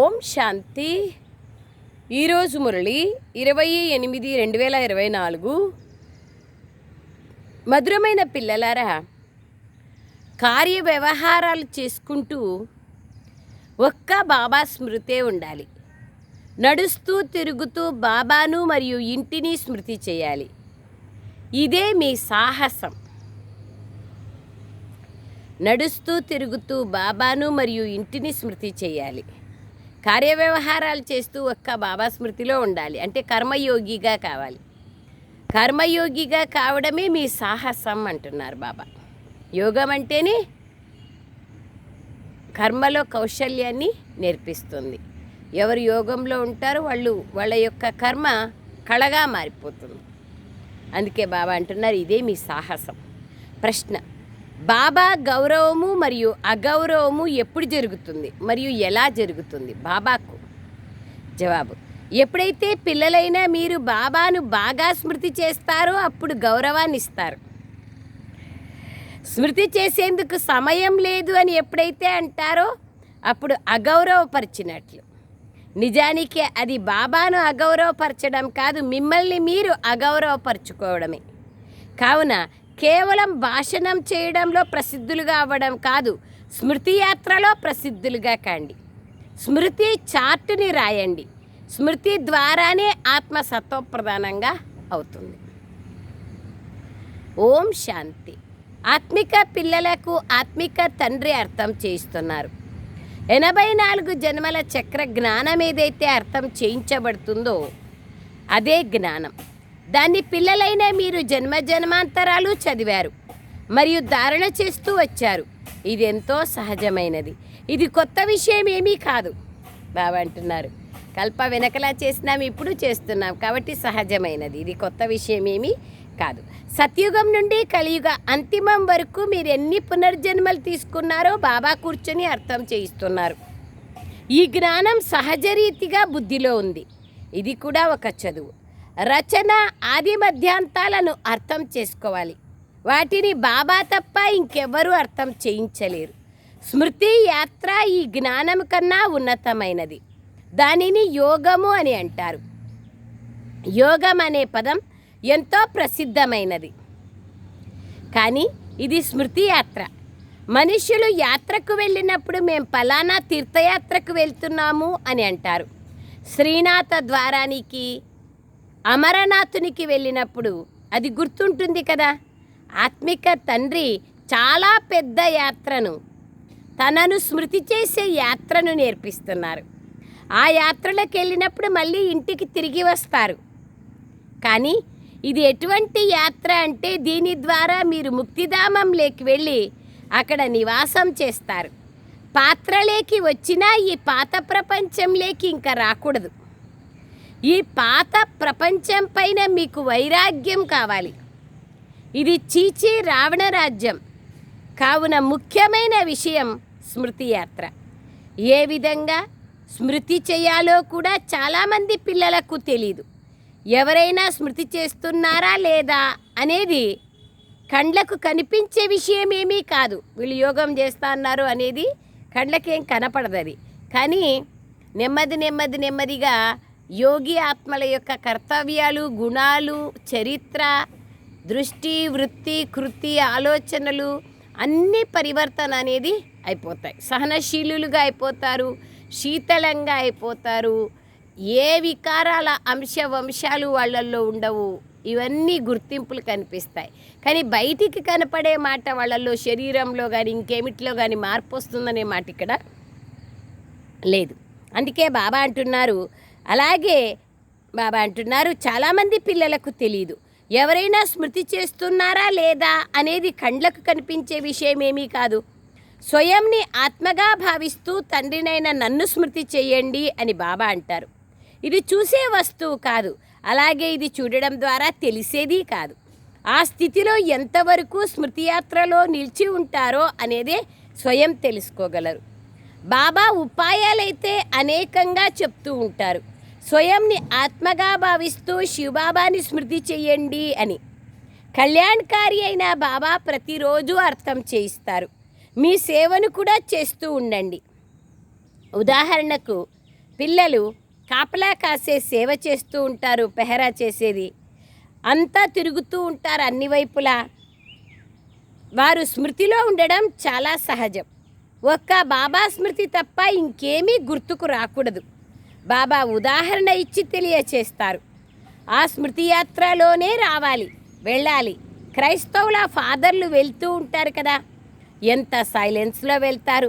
ఓం శాంతి. ఈరోజు మురళి ఇరవై ఎనిమిది రెండు వేల ఇరవై నాలుగు. మధురమైన పిల్లలారా కార్య వ్యవహారాలు చేసుకుంటూ ఒక్క బాబా స్మృతే ఉండాలి. నడుస్తూ తిరుగుతూ బాబాను మరియు ఇంటిని స్మృతి చేయాలి. ఇదే మీ సాహసం. నడుస్తూ తిరుగుతూ బాబాను మరియు ఇంటిని స్మృతి చేయాలి. కార్యవ్యవహారాలు చేస్తూ ఒక్క బాబా స్మృతిలో ఉండాలి. అంటే కర్మయోగిగా కావాలి. కర్మయోగిగా కావడమే మీ సాహసం అంటున్నారు బాబా. యోగం అంటేనే కర్మలో కౌశల్యాన్ని నేర్పిస్తుంది. ఎవరు యోగంలో ఉంటారో వాళ్ళు వాళ్ళ యొక్క కర్మ కళగా మారిపోతుంది. అందుకే బాబా అంటున్నారు ఇదే మీ సాహసం. ప్రశ్న బాబా గౌరవము మరియు అగౌరవము ఎప్పుడు జరుగుతుంది? మరియు ఎలా జరుగుతుంది? బాబాకు జవాబు. ఎప్పుడైతే పిల్లలైనా మీరు బాబాను బాగా స్మృతి చేస్తారో అప్పుడు గౌరవాన్ని ఇస్తారు. స్మృతి చేసేందుకు సమయం లేదు అని ఎప్పుడైతే అంటారో అప్పుడు అగౌరవపరిచినట్లు. నిజానికి అది బాబాను అగౌరవపరచడం కాదు మిమ్మల్ని మీరు అగౌరవపరచుకోవడమే. కావున కేవలం భాషణం చేయడంలో ప్రసిద్ధులుగా అవ్వడం కాదు స్మృతి యాత్రలో ప్రసిద్ధులుగా కాండి. స్మృతి చార్టుని రాయండి. స్మృతి ద్వారానే ఆత్మ సత్వప్రధానంగా అవుతుంది. ఓం శాంతి. ఆత్మిక పిల్లలకు ఆత్మిక తండ్రి అర్థం చేయిస్తున్నారు. ఎనభై నాలుగు జన్మల చక్ర జ్ఞానం ఏదైతే అర్థం చేయించబడుతుందో అదే జ్ఞానం. దాన్ని పిల్లలైన మీరు జన్మ జన్మాంతరాలు చదివారు మరియు ధారణ చేస్తూ వచ్చారు. ఇది ఎంతో సహజమైనది. ఇది కొత్త విషయం ఏమీ కాదు బాబా అంటున్నారు. కల్ప వెనకలా చేసినాం ఇప్పుడు చేస్తున్నాం కాబట్టి సహజమైనది. ఇది కొత్త విషయం ఏమీ కాదు. సత్యుగం నుండి కలియుగ అంతిమం వరకు మీరు ఎన్ని పునర్జన్మలు తీసుకున్నారో బాబా కూర్చొని అర్థం చేయిస్తున్నారు. ఈ జ్ఞానం సహజరీతిగా బుద్ధిలో ఉంది. ఇది కూడా ఒక చదువు. రచన ఆది మధ్యాంతాలను అర్థం చేసుకోవాలి. వాటిని బాబా తప్ప ఇంకెవ్వరూ అర్థం చేయించలేరు. స్మృతి యాత్ర ఈ జ్ఞానం కన్నా ఉన్నతమైనది. దానిని యోగము అని అంటారు. యోగం అనే పదం ఎంతో ప్రసిద్ధమైనది. కానీ ఇది స్మృతి యాత్ర. మనుషులు యాత్రకు వెళ్ళినప్పుడు మేము పలానా తీర్థయాత్రకు వెళ్తున్నాము అని అంటారు. శ్రీనాథ ద్వారానికి అమరనాథునికి వెళ్ళినప్పుడు. అది గుర్తుంటుంది కదా? ఆత్మిక తండ్రి చాలా పెద్ద యాత్రను. తనను స్మృతి చేసే యాత్రను నేర్పిస్తున్నారు. ఆ యాత్రలోకి వెళ్ళినప్పుడు మళ్ళీ ఇంటికి తిరిగి వస్తారు. కానీ ఇది ఎటువంటి యాత్ర అంటే దీని ద్వారా మీరు ముక్తిధామంలోకి వెళ్ళి అక్కడ నివాసం చేస్తారు. పాత్రలేకి వచ్చినా ఈ పాత ప్రపంచంలోకి ఇంకా రాకూడదు. ఈ పాత ప్రపంచం పైన మీకు వైరాగ్యం కావాలి. ఇది చీచి రావణ రాజ్యం. కావున ముఖ్యమైన విషయం స్మృతి యాత్ర. ఏ విధంగా స్మృతి చేయాలో కూడా చాలామంది పిల్లలకు తెలీదు. ఎవరైనా స్మృతి చేస్తున్నారా లేదా అనేది కండ్లకు కనిపించే విషయం ఏమీ కాదు. వీళ్ళు యోగం చేస్తున్నారు అనేది కండ్లకేం కనపడదు అది కానీ నెమ్మది నెమ్మది నెమ్మదిగా యోగి ఆత్మల యొక్క కర్తవ్యాలు గుణాలు చరిత్ర దృష్టి వృత్తి కృతి ఆలోచనలు అన్ని పరివర్తన అనేది అయిపోతాయి. సహనశీలులుగా అయిపోతారు శీతలంగా అయిపోతారు. ఏ వికారాల అంశ వంశాలు వాళ్ళల్లో ఉండవు. ఇవన్నీ గుర్తింపులు కనిపిస్తాయి. కానీ బయటికి కనపడే మాట వాళ్ళల్లో శరీరంలో కానీ ఇంకేమిటిలో కానీ మార్పు వస్తుందనే మాట ఇక్కడ లేదు. అందుకే బాబా అంటున్నారు అలాగే బాబా అంటున్నారు చాలామంది పిల్లలకు తెలియదు ఎవరైనా స్మృతి చేస్తున్నారా లేదా అనేది కండ్లకు కనిపించే విషయమేమీ కాదు. స్వయంని ఆత్మగా భావిస్తూ తండ్రినైన నన్ను స్మృతి చేయండి అని బాబా అంటారు. ఇది చూసే వస్తువు కాదు అలాగే ఇది చూడడం ద్వారా తెలిసేది కాదు. ఆ స్థితిలో ఎంతవరకు స్మృతి యాత్రలో నిలిచి ఉంటారో అనేదే స్వయం తెలుసుకోగలరు. బాబా ఉపాయాలైతే అనేకంగా చెప్తూ ఉంటారు. స్వయంని ఆత్మగా భావిస్తూ శివబాబాని స్మృతి చెయ్యండి అని. కళ్యాణకారి అయిన బాబా ప్రతిరోజు అర్థం చేయిస్తారు. మీ సేవను కూడా చేస్తూ ఉండండి. ఉదాహరణకు పిల్లలు కాపలా కాసే సేవ చేస్తూ ఉంటారు పెహరా చేసేది. అంతా తిరుగుతూ ఉంటారు అన్ని వైపులా. వారు స్మృతిలో ఉండడం చాలా సహజం. ఒక్క బాబా స్మృతి తప్ప ఇంకేమీ గుర్తుకు రాకూడదు. బాబా ఉదాహరణ ఇచ్చి తెలియచేస్తారు. ఆ స్మృతి యాత్రలోనే రావాలి వెళ్ళాలి. క్రైస్తవుల ఫాదర్లు వెళ్తూ ఉంటారు కదా. ఎంత సైలెన్స్లో వెళ్తారు.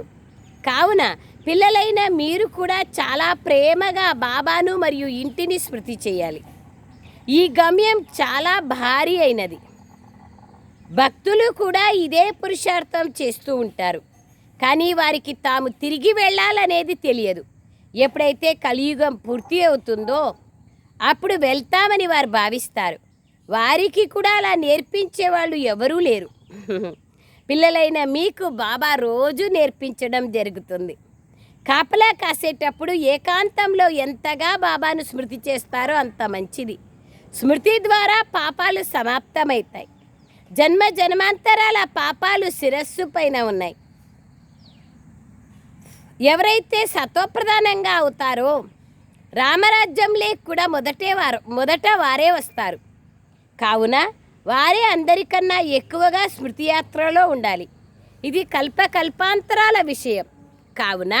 కావున పిల్లలైన మీరు కూడా చాలా ప్రేమగా బాబాను మరియు ఇంటిని స్మృతి చేయాలి. ఈ గమ్యం చాలా భారీ అయినది. భక్తులు కూడా ఇదే పురుషార్థం చేస్తూ ఉంటారు. కానీ వారికి తాము తిరిగి వెళ్ళాలనేది తెలియదు. ఎప్పుడైతే కలియుగం పూర్తి అవుతుందో అప్పుడు వెళ్తామని వారు భావిస్తారు. వారికి కూడా అలా నేర్పించే వాళ్ళు ఎవరూ లేరు. పిల్లలైన మీకు బాబా రోజు నేర్పించడం జరుగుతుంది. కాపలా కాసేటప్పుడు ఏకాంతంలో ఎంతగా బాబాను స్మృతి చేస్తారో అంత మంచిది. స్మృతి ద్వారా పాపాలు సమాప్తమవుతాయి. జన్మ జన్మాంతరాల పాపాలు శిరస్సు పైన ఉన్నాయి. ఎవరైతే సత్వప్రధానంగా అవుతారో రామరాజ్యంలో కూడా మొదటే వారు మొదట వారే వస్తారు. కావున వారే అందరికన్నా ఎక్కువగా స్మృతి యాత్రలో ఉండాలి. ఇది కల్ప కల్పాంతరాల విషయం. కావున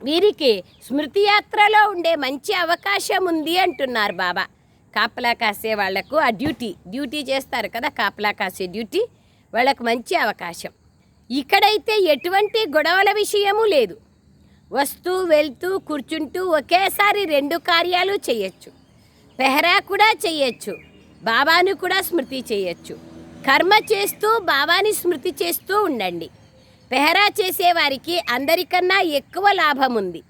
వీరికి స్మృతి యాత్రలో ఉండే మంచి అవకాశం ఉంది అంటున్నారు బాబా. కాపలా కాసే వాళ్ళకు ఆ డ్యూటీ డ్యూటీ చేస్తారు కదా కాపలా కాసే డ్యూటీ వాళ్ళకు మంచి అవకాశం. ఇక్కడైతే ఎటువంటి గొడవల విషయము లేదు. వస్తూ వెళ్తూ కూర్చుంటూ ఒకేసారి రెండు కార్యాలు చేయొచ్చు. పెహరా కూడా చేయొచ్చు. బాబాను కూడా స్మృతి చేయొచ్చు. కర్మ చేస్తూ బాబాని స్మృతి చేస్తూ ఉండండి. పెహరా చేసేవారికి అందరికన్నా ఎక్కువ లాభం ఉంది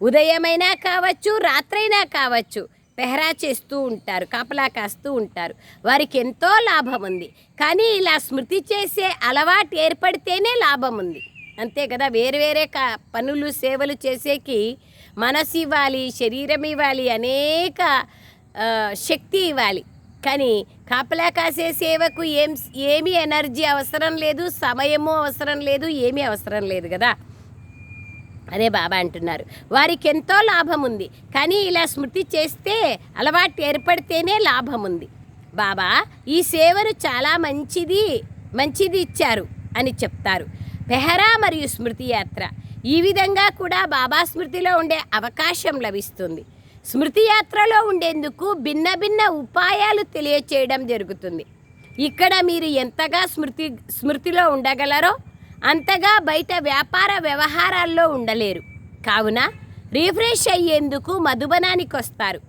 ఉదయమైనా కావచ్చు రాత్రైనా కావచ్చు పెహరా చేస్తూ ఉంటారు కాపలా కాస్తూ ఉంటారు. వారికి ఎంతో లాభం ఉంది. కానీ ఇలా స్మృతి చేసే అలవాటు ఏర్పడితేనే లాభం ఉంది. అంతే కదా వేరు వేరే కా పనులు సేవలు చేసేకి మనసు ఇవ్వాలి శరీరం ఇవ్వాలి అనేక శక్తి ఇవ్వాలి. కానీ కాపలా కాసే సేవకు ఏం ఏమీ ఎనర్జీ అవసరం లేదు సమయము అవసరం లేదు ఏమీ అవసరం లేదు కదా. అదే బాబా అంటున్నారు. వారికి ఎంతో లాభం ఉంది కానీ ఇలా స్మృతి చేస్తే అలవాటు ఏర్పడితేనే లాభం ఉంది బాబా ఈ సేవను చాలా మంచిది మంచిది ఇచ్చారు అని చెప్తారు. పెహరా మరియు స్మృతి యాత్ర. ఈ విధంగా కూడా బాబా స్మృతిలో ఉండే అవకాశం లభిస్తుంది. స్మృతి యాత్రలో ఉండేందుకు భిన్న భిన్న ఉపాయాలు తెలియచేయడం జరుగుతుంది. ఇక్కడ మీరు ఎంతగా స్మృతి స్మృతిలో ఉండగలరో అంతగా బయట వ్యాపార వ్యవహారాల్లో ఉండలేరు. కావున రీఫ్రెష్ అయ్యేందుకు మధుబనానికి వస్తారు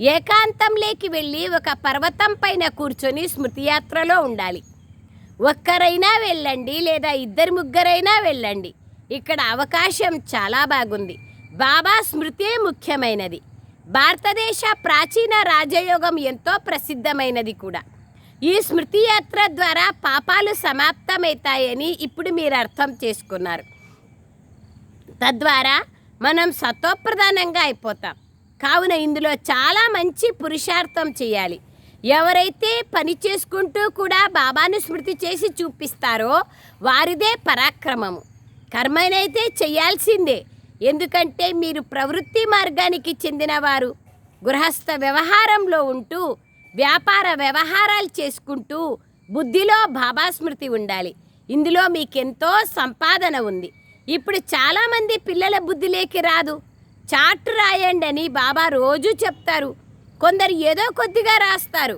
ఏకాంతంలోకి వెళ్ళి ఒక పర్వతం పైన కూర్చొని స్మృతియాత్రలో ఉండాలి. ఒక్కరైనా వెళ్ళండి లేదా ఇద్దరు ముగ్గురైనా వెళ్ళండి. ఇక్కడ అవకాశం చాలా బాగుంది. బాబా స్మృతే ముఖ్యమైనది. భారతదేశ ప్రాచీన రాజయోగం ఎంతో ప్రసిద్ధమైనది కూడా. ఈ స్మృతి యాత్ర ద్వారా పాపాలు సమాప్తమవుతాయని ఇప్పుడు మీరు అర్థం చేసుకున్నారు. తద్వారా మనం సత్వప్రధానంగా అయిపోతాం. కావున ఇందులో చాలా మంచి పురుషార్థం చేయాలి. ఎవరైతే పని చేసుకుంటూ కూడా బాబాను స్మృతి చేసి చూపిస్తారో వారిదే పరాక్రమము. కర్మనైతే చేయాల్సిందే. ఎందుకంటే మీరు ప్రవృత్తి మార్గానికి చెందినవారు. గృహస్థ వ్యవహారంలో ఉంటూ వ్యాపార వ్యవహారాలు చేసుకుంటూ బుద్ధిలో బాబా స్మృతి ఉండాలి. ఇందులో మీకెంతో సంపాదన ఉంది. ఇప్పుడు చాలామంది పిల్లల బుద్ధిలోకి రాదు. చాటు రాయండి అని బాబా రోజు చెప్తారు. కొందరు ఏదో కొద్దిగా రాస్తారు.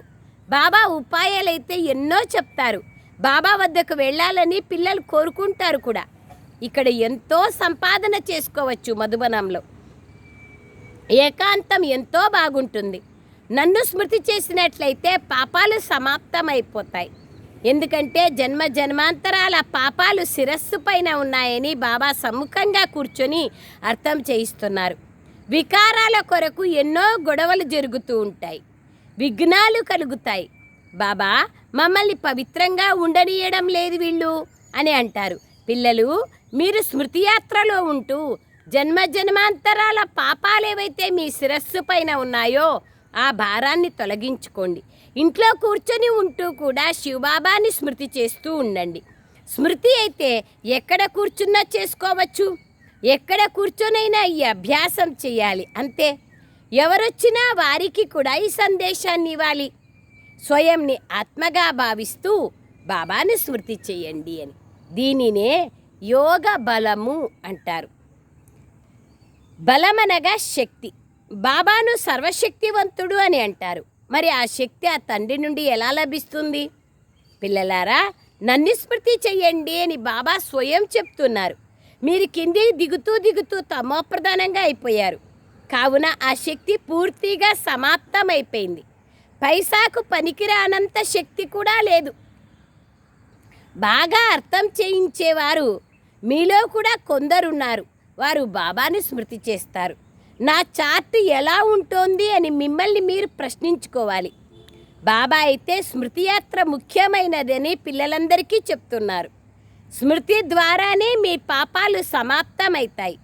బాబా ఉపాయాలైతే ఎన్నో చెప్తారు. బాబా వద్దకు వెళ్ళాలని పిల్లలు కోరుకుంటారు కూడా. ఇక్కడ ఎంతో సంపాదన చేసుకోవచ్చు మధుబనంలో. ఏకాంతం ఎంతో బాగుంటుంది. నన్ను స్మృతి చేసినట్లయితే పాపాలు సమాప్తమైపోతాయి. ఎందుకంటే జన్మ జన్మాంతరాల పాపాలు శిరస్సు పైన ఉన్నాయని బాబా సమ్ముఖంగా కూర్చొని అర్థం చేయిస్తున్నారు. వికారాల కొరకు ఎన్నో గొడవలు జరుగుతూ ఉంటాయి. విఘ్నాలు కలుగుతాయి. బాబా మమ్మల్ని పవిత్రంగా ఉండనీయడం లేదు వీళ్ళు అని అంటారు. పిల్లలు మీరు స్మృతి యాత్రలో ఉంటూ జన్మ జన్మాంతరాల పాపాలు ఏవైతే మీ శిరస్సు పైన ఉన్నాయో ఆ భారాన్ని తొలగించుకోండి. ఇంట్లో కూర్చొని ఉంటూ కూడా శివబాబాని స్మృతి చేస్తూ ఉండండి. స్మృతి అయితే ఎక్కడ కూర్చున్నా చేసుకోవచ్చు. ఎక్కడ కూర్చొనైనా ఈ అభ్యాసం చేయాలి. అంతే. ఎవరొచ్చినా వారికి కూడా ఈ సందేశాన్ని ఇవ్వాలి. స్వయంని ఆత్మగా భావిస్తూ బాబాను స్మృతి చేయండి అని. దీనినే యోగ బలము అంటారు. బలమనగా శక్తి. బాబాను సర్వశక్తివంతుడు అని అంటారు. మరి ఆ శక్తి ఆ తండ్రి నుండి ఎలా లభిస్తుంది? పిల్లలారా నన్ను స్మృతి చెయ్యండి అని బాబా స్వయం చెప్తున్నారు. మీరు కింది దిగుతూ దిగుతూ తమోప్రధానంగా అయిపోయారు. కావున ఆ శక్తి పూర్తిగా సమాప్తమైపోయింది. పైసాకు పనికిరానంత శక్తి కూడా లేదు. బాగా అర్థం చేయించేవారు మీలో కూడా కొందరున్నారు. వారు బాబాని స్మృతి చేస్తారు. నా చార్ట్ ఎలా ఉంటోంది అని మిమ్మల్ని మీరు ప్రశ్నించుకోవాలి. బాబా అయితే స్మృతి యాత్ర ముఖ్యమైనదని పిల్లలందరికీ చెప్తున్నారు. స్మృతి ద్వారానే మీ పాపాలు సమాప్తమవుతాయి.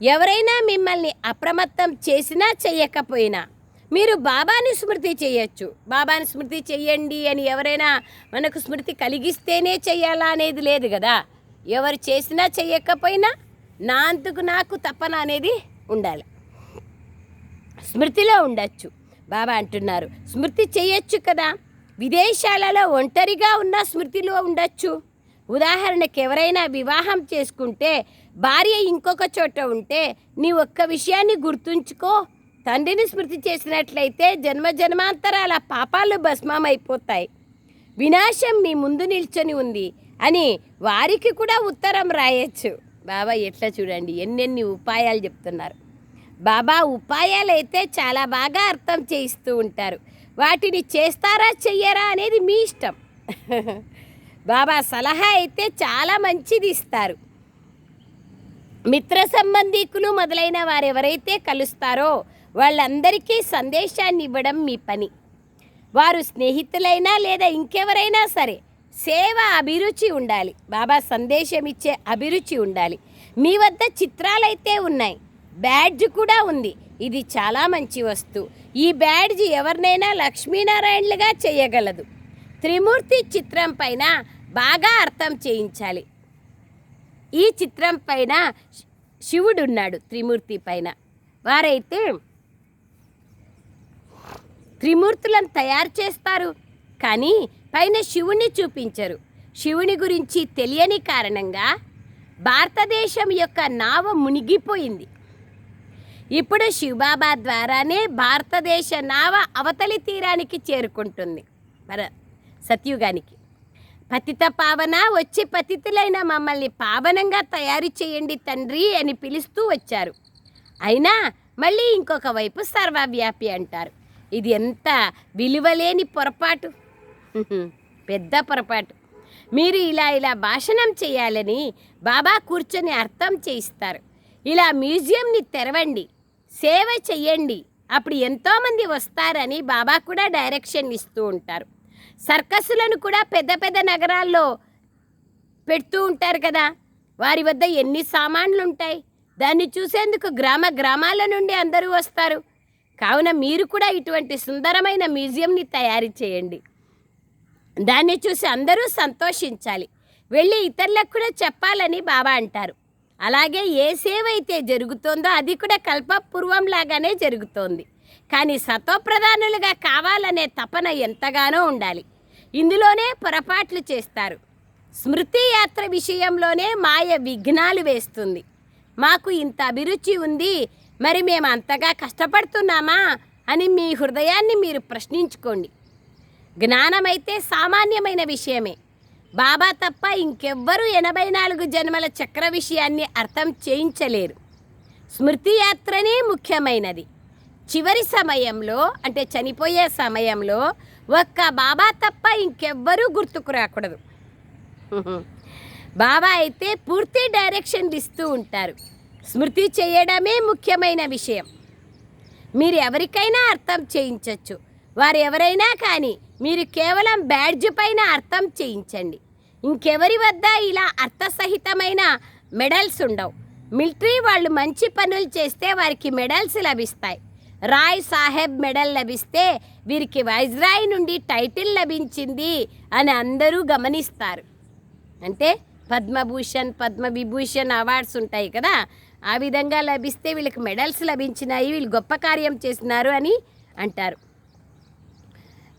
ఎవరైనా మిమ్మల్ని అప్రమత్తం చేసినా చేయకపోయినా మీరు బాబాని స్మృతి చేయొచ్చు. బాబాని స్మృతి చెయ్యండి అని ఎవరైనా మనకు స్మృతి కలిగిస్తేనే చెయ్యాలా అనేది లేదు కదా. ఎవరు చేసినా చెయ్యకపోయినా నా అంతకు నాకు తపన అనేది ఉండాలి. స్మృతిలో ఉండొచ్చు. బాబా అంటున్నారు స్మృతి చేయొచ్చు కదా? విదేశాలలో ఒంటరిగా ఉన్న స్మృతిలో ఉండొచ్చు. ఉదాహరణకి ఎవరైనా వివాహం చేసుకుంటే భార్య ఇంకొక చోట ఉంటే నీ ఒక్క విషయాన్ని గుర్తుంచుకో. తండ్రిని స్మృతి చేసినట్లయితే జన్మ జన్మాంతరాల పాపాలు భస్మం అయిపోతాయి వినాశం మీ ముందు నిల్చొని ఉంది అని వారికి కూడా ఉత్తరం రాయొచ్చు. బాబా ఎట్లా చూడండి ఎన్నెన్ని ఉపాయాలు చెప్తున్నారు. బాబా ఉపాయాలు అయితే చాలా బాగా అర్థం చేయిస్తూ ఉంటారు. వాటిని చేస్తారా చెయ్యరా అనేది మీ ఇష్టం. బాబా సలహా అయితే చాలా మంచిది ఇస్తారు. మిత్ర సంబంధీకులు మొదలైన వారు ఎవరైతే కలుస్తారో వాళ్ళందరికీ సందేశాన్ని ఇవ్వడం మీ పని. వారు స్నేహితులైనా లేదా ఇంకెవరైనా సరే సేవ అభిరుచి ఉండాలి. బాబా సందేశం ఇచ్చే అభిరుచి ఉండాలి. మీ వద్ద చిత్రాలైతే ఉన్నాయి. బ్యాడ్జ్ కూడా ఉంది. ఇది చాలా మంచి వస్తువు ఈ బ్యాడ్జ్ ఎవరినైనా లక్ష్మీనారాయణలుగా చేయగలదు. త్రిమూర్తి చిత్రం పైన బాగా అర్థం చేయించాలి. ఈ చిత్రం పైన శివుడు ఉన్నాడు త్రిమూర్తి పైన. వారైతే త్రిమూర్తులను తయారు చేస్తారు. కానీ పైన శివుణ్ణి చూపించరు. శివుని గురించి తెలియని కారణంగా భారతదేశం యొక్క నావ మునిగిపోయింది. ఇప్పుడు శివబాబా ద్వారానే భారతదేశ నావ అవతలి తీరానికి చేరుకుంటుంది. మన సత్యుగానికి. పతిత పావన వచ్చి పతితులైన మమ్మల్ని పావనంగా తయారు చేయండి తండ్రి అని పిలుస్తూ వచ్చారు. అయినా మళ్ళీ ఇంకొక వైపు సర్వవ్యాపి అంటారు. ఇది ఎంత విలువలేని పొరపాటు? పెద్ద పొరపాటు. మీరు ఇలా ఇలా భాషణం చేయాలని బాబా కూర్చొని అర్థం చేయిస్తారు. ఇలా మ్యూజియంని తెరవండి. సేవ చెయ్యండి. అప్పుడు ఎంతోమంది వస్తారని బాబా కూడా డైరెక్షన్ ఇస్తూ ఉంటారు. సర్కస్లను కూడా పెద్ద పెద్ద నగరాల్లో పెడుతూ ఉంటారు కదా. వారి వద్ద ఎన్ని సామాన్లు ఉంటాయి దాన్ని చూసేందుకు గ్రామ గ్రామాల నుండి అందరూ వస్తారు. కావున మీరు కూడా ఇటువంటి సుందరమైన మ్యూజియంని తయారు చేయండి. దాన్ని చూసి అందరూ సంతోషించాలి. వెళ్ళి ఇతరులకు కూడా చెప్పాలని బాబా అంటారు. అలాగే ఏ సేవ అయితే జరుగుతోందో అది కూడా కల్పపూర్వం లాగానే జరుగుతోంది. కానీ సతోప్రధానులుగా కావాలనే తపన ఎంతగానో ఉండాలి. ఇందులోనే పొరపాట్లు చేస్తారు. స్మృతి యాత్ర విషయంలోనే మాయ విఘ్నాలు వేస్తుంది. మాకు ఇంత అభిరుచి ఉంది మరి మేము అంతగా కష్టపడుతున్నామా అని మీ హృదయాన్ని మీరు ప్రశ్నించుకోండి. జ్ఞానమైతే సామాన్యమైన విషయమే. బాబా తప్ప ఇంకెవ్వరూ ఎనభై నాలుగు జన్మల చక్ర విషయాన్ని అర్థం చేయించలేరు. స్మృతి యాత్రనే ముఖ్యమైనది. చివరి సమయంలో అంటే చనిపోయే సమయంలో ఒక్క బాబా తప్ప ఇంకెవ్వరూ గుర్తుకు రాకూడదు. బాబా అయితే పూర్తి డైరెక్షన్ ఇస్తూ ఉంటారు. స్మృతి చేయడమే ముఖ్యమైన విషయం. మీరు ఎవరికైనా అర్థం చేయించవచ్చు వారు ఎవరైనా కానీ మీరు కేవలం బ్యాడ్జ్ పైన అర్థం చేయించండి. ఇంకెవరి వద్ద ఇలా అర్థసహితమైన మెడల్స్ ఉండవు. మిలిటరీ వాళ్ళు మంచి పనులు చేస్తే వారికి మెడల్స్ లభిస్తాయి. రాయ్ సాహెబ్ మెడల్ లభిస్తే వీరికి వైజ్రాయ్ నుండి టైటిల్ లభించింది అని అందరూ గమనిస్తారు. అంటే పద్మభూషణ్ పద్మవిభూషణ్ అవార్డ్స్ ఉంటాయి కదా ఆ విధంగా లభిస్తే వీళ్ళకి మెడల్స్ లభించినాయి వీళ్ళు గొప్ప కార్యం చేసినారు అని అంటారు.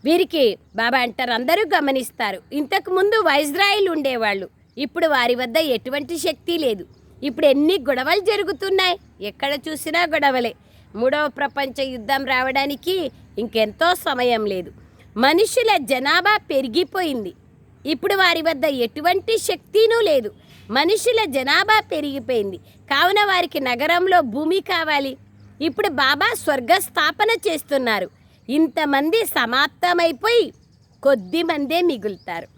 వీరికి బాబా అంటారు అందరూ గమనిస్తారు. ఇంతకు ముందు వైజ్రాయిల్ ఉండేవాళ్ళు. ఇప్పుడు వారి వద్ద ఎటువంటి శక్తి లేదు. ఇప్పుడు ఎన్ని గొడవలు జరుగుతున్నాయి? ఎక్కడ చూసినా గొడవలే. మూడవ ప్రపంచ యుద్ధం రావడానికి ఇంకెంతో సమయం లేదు. మనుషుల జనాభా పెరిగిపోయింది. ఇప్పుడు వారి వద్ద ఎటువంటి శక్తినూ లేదు. మనుషుల జనాభా పెరిగిపోయింది. కావున వారికి నగరంలో భూమి కావాలి. ఇప్పుడు బాబా స్వర్గ స్థాపన చేస్తున్నారు. ఇంతమంది సమాప్తమైపోయి కొద్ది మందే మిగులుతారు.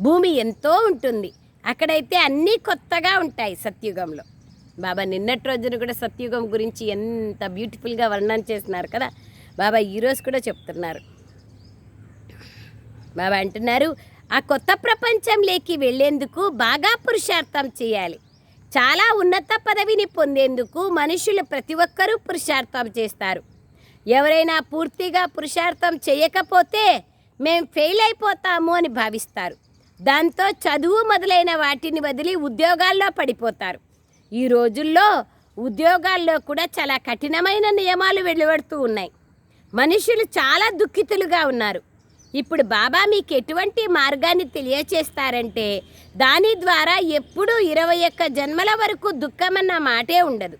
భూమి ఎంతో ఉంటుంది. అక్కడైతే అన్నీ కొత్తగా ఉంటాయి సత్యుగంలో. బాబా నిన్నటి రోజున కూడా సత్యుగం గురించి ఎంత బ్యూటిఫుల్గా వర్ణన చేస్తున్నారు కదా. బాబా ఈరోజు కూడా చెప్తున్నారు. బాబా అంటున్నారు ఆ కొత్త ప్రపంచంలోకి వెళ్ళేందుకు బాగా పురుషార్థం చేయాలి. చాలా ఉన్నత పదవిని పొందేందుకు మనుషులు ప్రతి ఒక్కరూ పురుషార్థం చేస్తారు. ఎవరైనా పూర్తిగా పురుషార్థం చేయకపోతే మేము ఫెయిల్ అయిపోతాము అని భావిస్తారు. దాంతో చదువు మొదలైన వాటిని వదిలి ఉద్యోగాల్లో పడిపోతారు. ఈ రోజుల్లో ఉద్యోగాల్లో కూడా చాలా కఠినమైన నియమాలు వెలువడుతూ ఉన్నాయి. మనుషులు చాలా దుఃఖితులుగా ఉన్నారు. ఇప్పుడు బాబా మీకు ఎటువంటి మార్గాన్ని తెలియచేస్తారంటే దాని ద్వారా ఎప్పుడూ ఇరవై ఒక్క జన్మల వరకు దుఃఖమన్న మాటే ఉండదు.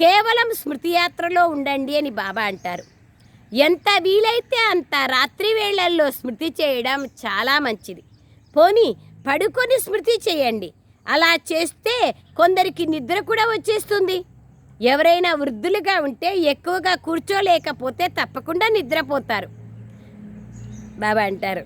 కేవలం స్మృతి యాత్రలో ఉండండి అని బాబా అంటారు. ఎంత వీలైతే అంత రాత్రి వేళల్లో స్మృతి చేయడం చాలా మంచిది. పోనీ పడుకొని స్మృతి చేయండి. అలా చేస్తే కొందరికి నిద్ర కూడా వచ్చేస్తుంది. ఎవరైనా వృద్ధులుగా ఉంటే ఎక్కువగా కూర్చోలేకపోతే తప్పకుండా నిద్రపోతారు. బాబా అంటారు.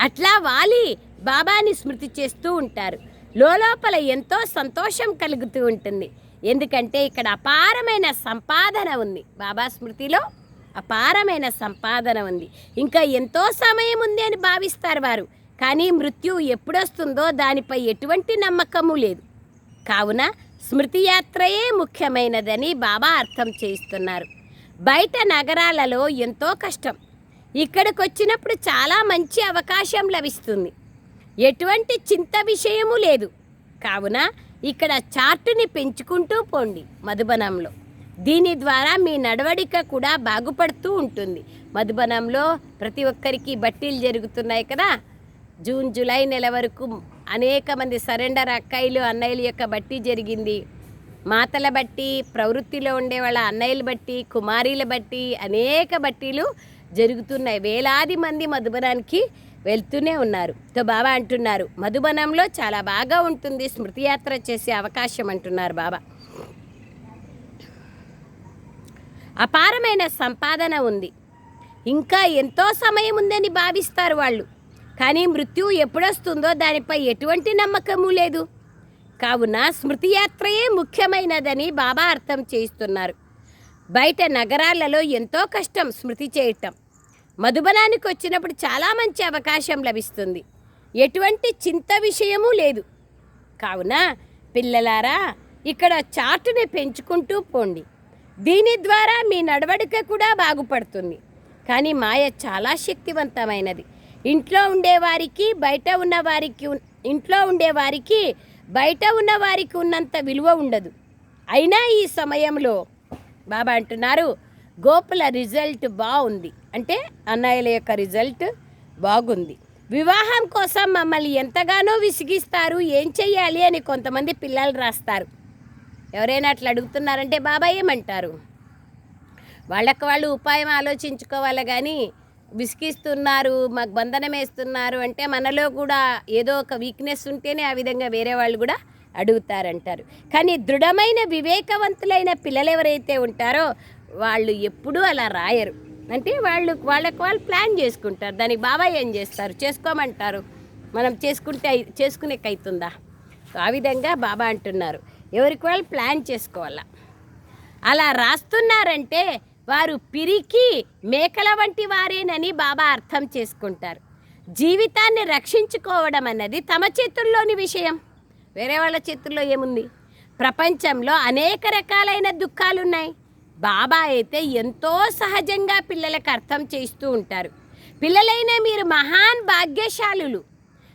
అట్లా వాలి బాబాని స్మృతి చేస్తూ ఉంటారు. లోపల ఎంతో సంతోషం కలుగుతూ ఉంటుంది. ఎందుకంటే ఇక్కడ అపారమైన సంపాదన ఉంది. బాబా స్మృతిలో అపారమైన సంపాదన ఉంది. ఇంకా ఎంతో సమయం ఉంది అని భావిస్తారు వారు. కానీ మృత్యు ఎప్పుడొస్తుందో దానిపై ఎటువంటి నమ్మకము లేదు. కావున స్మృతి యాత్రయే ముఖ్యమైనదని బాబా అర్థం చేయిస్తున్నారు. బయట నగరాలలో ఎంతో కష్టం. ఇక్కడికి వచ్చినప్పుడు చాలా మంచి అవకాశం లభిస్తుంది. ఎటువంటి చింత విషయము లేదు. కావున ఇక్కడ చార్టుని పెంచుకుంటూ పోండి మధుబనంలో. దీని ద్వారా మీ నడవడిక కూడా బాగుపడుతూ ఉంటుంది. మధుబనంలో ప్రతి ఒక్కరికి బట్టీలు జరుగుతున్నాయి కదా. జూన్ జూలై నెల వరకు అనేక మంది సరెండర్ అక్కాయిలు అన్నయ్యల యొక్క బట్టి జరిగింది. మాతల బట్టి ప్రవృత్తిలో ఉండే వాళ్ళ అన్నయ్యలు బట్టి కుమారీల బట్టి అనేక బట్టీలు జరుగుతున్నాయి. వేలాది మంది మధుబనానికి వెళ్తూనే ఉన్నారు. తో బాబా అంటున్నారు మధుబనంలో చాలా బాగా ఉంటుంది స్మృతి యాత్ర చేసే అవకాశం అంటున్నారు బాబా. అపారమైన సంపాదన ఉంది. ఇంకా ఎంతో సమయం ఉందని భావిస్తారు వాళ్ళు. కానీ మృత్యు ఎప్పుడొస్తుందో దానిపై ఎటువంటి నమ్మకము లేదు. కావున స్మృతి యాత్రయే ముఖ్యమైనదని బాబా అర్థం చేయిస్తున్నారు. బయట నగరాలలో ఎంతో కష్టం స్మృతి చేయటం. మధుబనానికి వచ్చినప్పుడు చాలా మంచి అవకాశం లభిస్తుంది. ఎటువంటి చింత విషయము లేదు. కావున పిల్లలారా ఇక్కడ చాటుని పెంచుకుంటూ పోండి. దీని ద్వారా మీ నడవడిక కూడా బాగుపడుతుంది. కానీ మాయ చాలా శక్తివంతమైనది. ఇంట్లో ఉండేవారికి బయట ఉన్నవారికి ఇంట్లో ఉండేవారికి బయట ఉన్నవారికి ఉన్నంత విలువ ఉండదు. అయినా ఈ సమయంలో బాబా అంటున్నారు గోపుల రిజల్ట్ బాగుంది. అంటే అన్నయ్యల యొక్క రిజల్ట్ బాగుంది. వివాహం కోసం మమ్మల్ని ఎంతగానో విసిగిస్తారు ఏం చెయ్యాలి అని కొంతమంది పిల్లలు రాస్తారు. ఎవరైనా అట్లా అడుగుతున్నారంటే బాబాయ్ ఏమంటారు? వాళ్ళకి వాళ్ళు ఉపాయం ఆలోచించుకోవాలి కానీ విసిగిస్తున్నారు మాకు బంధనం వేస్తున్నారు అంటే మనలో కూడా ఏదో ఒక వీక్నెస్ ఉంటేనే ఆ విధంగా వేరే వాళ్ళు కూడా అడుగుతారంటారు. కానీ దృఢమైన వివేకవంతులైన పిల్లలు ఎవరైతే ఉంటారో వాళ్ళు ఎప్పుడూ అలా రాయరు. అంటే వాళ్ళు వాళ్ళకి వాళ్ళు ప్లాన్ చేసుకుంటారు. దానికి బాబా ఏం చేస్తారు? చేసుకోమంటారు. మనం చేసుకుంటే అయి- చేసుకునేకి అవుతుందా ఆ విధంగా బాబా అంటున్నారు. ఎవరికి వాళ్ళు ప్లాన్ చేసుకోవాలా? అలా రాస్తున్నారంటే వారు పిరికి మేకల వంటి వారేనని బాబా అర్థం చేసుకుంటారు. జీవితాన్ని రక్షించుకోవడం అన్నది తమ చేతుల్లోని విషయం. వేరే వాళ్ళ చేతుల్లో ఏముంది? ప్రపంచంలో అనేక రకాలైన దుఃఖాలున్నాయి. బాబా అయితే ఎంతో సహజంగా పిల్లలకు అర్థం చేస్తూ ఉంటారు. పిల్లలైన మీరు మహాన్ భాగ్యశాలులు.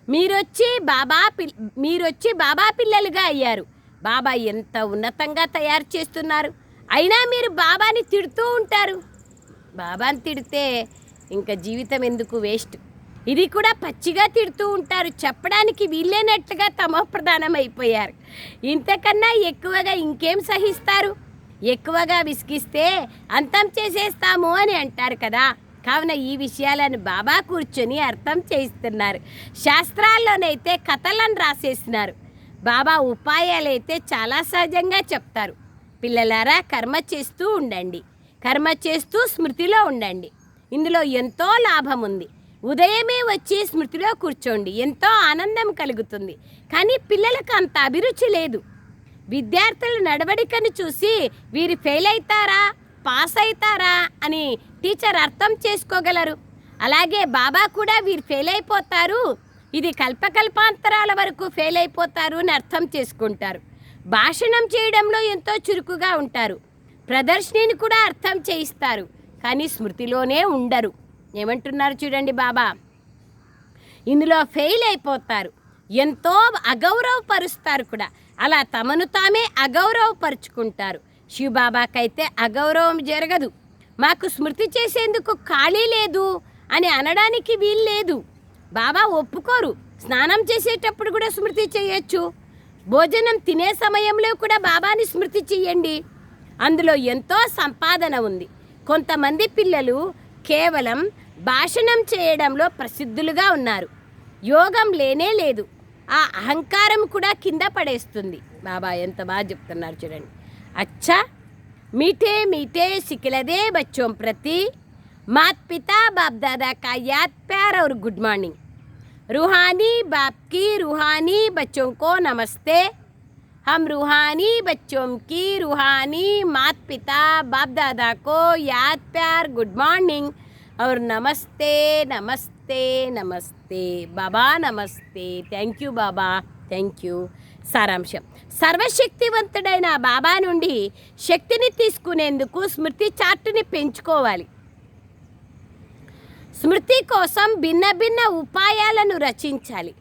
మీరొచ్చి బాబా పిల్ మీరొచ్చి బాబా పిల్లలుగా అయ్యారు. బాబా ఎంత ఉన్నతంగా తయారు చేస్తున్నారు. అయినా మీరు బాబాని తిడుతూ ఉంటారు. బాబాని తిడితే ఇంకా జీవితం ఎందుకు వేస్ట్? ఇది కూడా పచ్చిగా తిడుతూ ఉంటారు. చెప్పడానికి వీల్లేనట్లుగా తమో ప్రధానం అయిపోయారు ఇంతకన్నా ఎక్కువగా ఇంకేం సహిస్తారు? ఎక్కువగా విసిగిస్తే అంతం చేసేస్తాము అని అంటారు కదా. కావున ఈ విషయాలను బాబా కూర్చొని అర్థం చేయిస్తున్నారు. శాస్త్రాల్లోనైతే కథలను రాసేసినారు బాబా ఉపాయాలైతే చాలా సహజంగా చెప్తారు. పిల్లలారా కర్మ చేస్తూ ఉండండి. కర్మ చేస్తూ స్మృతిలో ఉండండి. ఇందులో ఎంతో లాభం ఉంది. ఉదయమే వచ్చి స్మృతిలో కూర్చోండి. ఎంతో ఆనందం కలుగుతుంది. కానీ పిల్లలకు అంత అభిరుచి లేదు. విద్యార్థుల నడవడికను చూసి వీరు ఫెయిల్ అవుతారా పాస్ అవుతారా అని టీచర్ అర్థం చేసుకోగలరు. అలాగే బాబా కూడా వీరు ఫెయిల్ అయిపోతారు ఇది కల్పకల్పాంతరాల వరకు ఫెయిల్ అయిపోతారు అని అర్థం చేసుకుంటారు. భాషణం చేయడంలో ఎంతో చురుకుగా ఉంటారు. ప్రదర్శనని కూడా అర్థం చేయిస్తారు. కానీ స్మృతిలోనే ఉండరు. ఏమంటున్నారు చూడండి బాబా. ఇందులో ఫెయిల్ అయిపోతారు ఎంతో అగౌరవపరుస్తారు కూడా. అలా తమను తామే అగౌరవపరుచుకుంటారు. శివబాబాకైతే అగౌరవం జరగదు. మాకు స్మృతి చేసేందుకు ఖాళీ లేదు అని అనడానికి వీలు లేదు బాబా ఒప్పుకోరు. స్నానం చేసేటప్పుడు కూడా స్మృతి చేయొచ్చు. భోజనం తినే సమయంలో కూడా బాబాని స్మృతి చెయ్యండి. అందులో ఎంతో సంపాదన ఉంది. కొంతమంది పిల్లలు కేవలం భాషణం చేయడంలో ప్రసిద్ధులుగా ఉన్నారు. యోగం లేనే లేదు. ఆ అహంకారం కూడా కింద పడేస్తుంది బాబా ఎంత బాగా చెప్తున్నారు చూడండి అచ్చా मीठे मीठे सिकलदे बच्चों प्रति मात पिता बाप दादा का याद प्यार और गुड मॉर्निंग रूहानी बाप की रूहानी बच्चों को नमस्ते हम रूहानी बच्चों की रूहानी मात पिता बाप दादा को याद प्यार गुड मॉर्निंग और नमस्ते नमस्ते నమస్తే నమస్తే బాబా నమస్తే. థ్యాంక్ యూ బాబా. థ్యాంక్ యూ సారాంశం. సర్వశక్తివంతుడైన బాబా నుండి శక్తిని తీసుకునేందుకు స్మృతి చార్టుని పెంచుకోవాలి. స్మృతి కోసం భిన్న భిన్న ఉపాయాలను రచించాలి.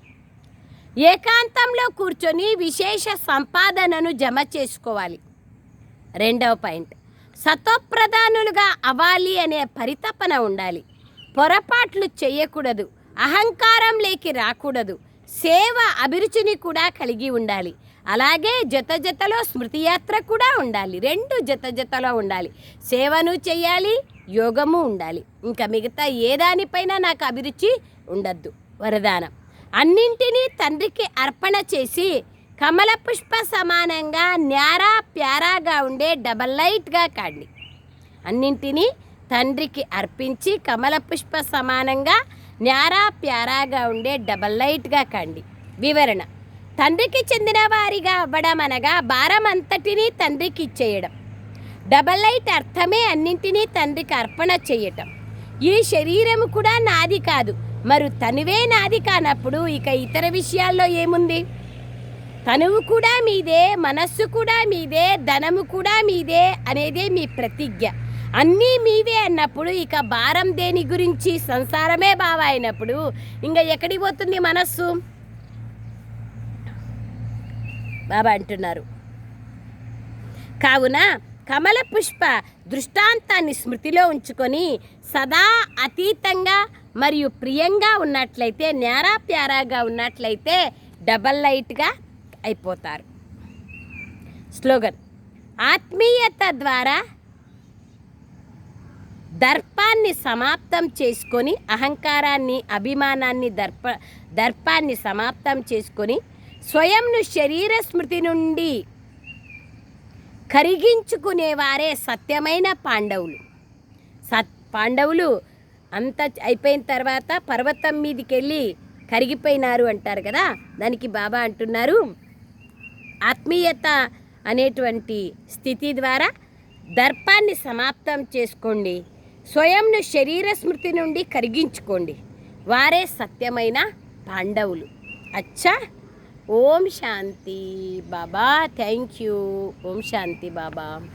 ఏకాంతంలో కూర్చొని విశేష సంపాదనను జమ చేసుకోవాలి. రెండవ పాయింట్. సత్వప్రధానులుగా అవ్వాలి అనే పరితపన ఉండాలి. పొరపాట్లు చేయకూడదు అహంకారం లేకి రాకూడదు సేవ అభిరుచిని కూడా కలిగి ఉండాలి. అలాగే జత జతలో స్మృతి యాత్ర కూడా ఉండాలి రెండు జత జతలో ఉండాలి. సేవను చేయాలి యోగము ఉండాలి. ఇంకా మిగతా ఏ దానిపైన నాకు అభిరుచి ఉండద్దు. వరదానం. అన్నింటినీ తండ్రికి అర్పణ చేసి కమల పుష్ప సమానంగా న్యారా ప్యారాగా ఉండే డబల్ లైట్గా కాండి. అన్నింటినీ తండ్రికి అర్పించి కమల పుష్ప సమానంగా న్యారా ప్యారాగా ఉండే డబల్ లైట్గా కండి. వివరణ. తండ్రికి చెందిన వారిగా అవ్వడం అనగా భారం అంతటినీ తండ్రికి ఇచ్చేయడం. డబల్ లైట్ అర్థమే అన్నింటినీ తండ్రికి అర్పణ చేయటం. ఈ శరీరం కూడా నాది కాదు. మరి తనువే నాది కానప్పుడు ఇక ఇతర విషయాల్లో ఏముంది? తనువు కూడా మీదే మనస్సు కూడా మీదే ధనము కూడా మీదే అనేదే మీ ప్రతిజ్ఞ. అన్నీ మీవే అన్నప్పుడు ఇక భారం దేని గురించి? సంసారమే బావ అయినప్పుడు ఇంకా ఎక్కడికి పోతుంది మనస్సు? బాబా అంటున్నారు. కావున కమల పుష్ప దృష్టాంతాన్ని స్మృతిలో ఉంచుకొని సదా అతీతంగా మరియు ప్రియంగా ఉన్నట్లయితే నేరా ప్యారాగా ఉన్నట్లయితే డబల్ లైట్గా అయిపోతారు. స్లోగన్. ఆత్మీయత ద్వారా దర్పాన్ని సమాప్తం చేసుకొని అహంకారాన్ని అభిమానాన్ని దర్ప దర్పాన్ని సమాప్తం చేసుకొని స్వయంను శరీర స్మృతి నుండి కరిగించుకునేవారే సత్యమైన పాండవులు. సత్ పాండవులు అంత అయిపోయిన తర్వాత పర్వతం మీదకి వెళ్ళి కరిగిపోయినారు అంటారు కదా దానికి బాబా అంటున్నారు. ఆత్మీయత అనేటువంటి స్థితి ద్వారా దర్పాన్ని సమాప్తం చేసుకోండి. స్వయంను శరీర స్మృతి నుండి కరిగించుకోండి. వారే సత్యమైన పాండవులు. అచ్చా! ఓం శాంతి బాబా. Thank you. ఓం శాంతి బాబా.